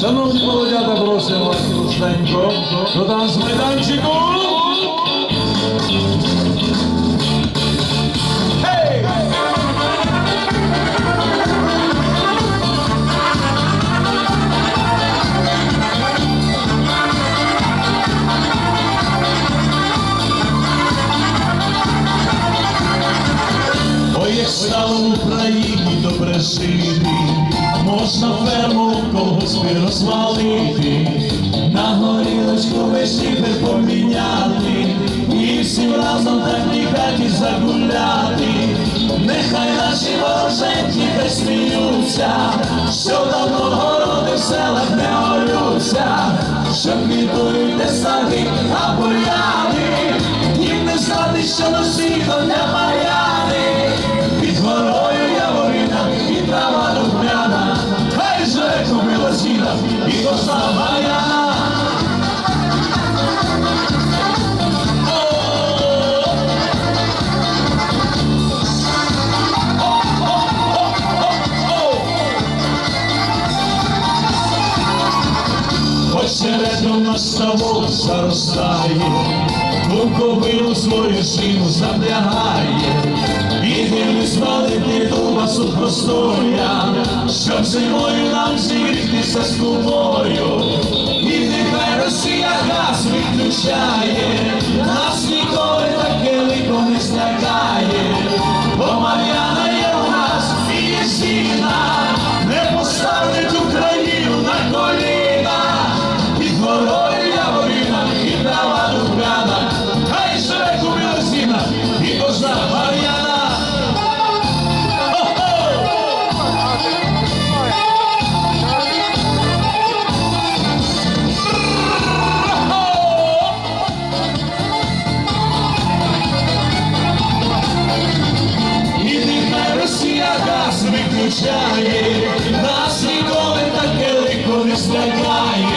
Шановні молодята, просимо вас густенько до танцмайданчику. Ой, як стало в Україні добре жити, можна ферму когось розвалити, на горілочку шифер поміняти, і всім разом так хаті загуляти. Нехай наші вороженьки сміються, що давно городи в селах не орються, що квітують де сади, а бур'яни, їм не знати, що носіто Очередом на ставок заростає, Куковину свою шину запрягає, і дивлюсь молитві дуба простоя, щоб зимою нам зігрітися з тобою, і нехай Росія газ виключає, виключає, нас ніколи таке лихо не злякає,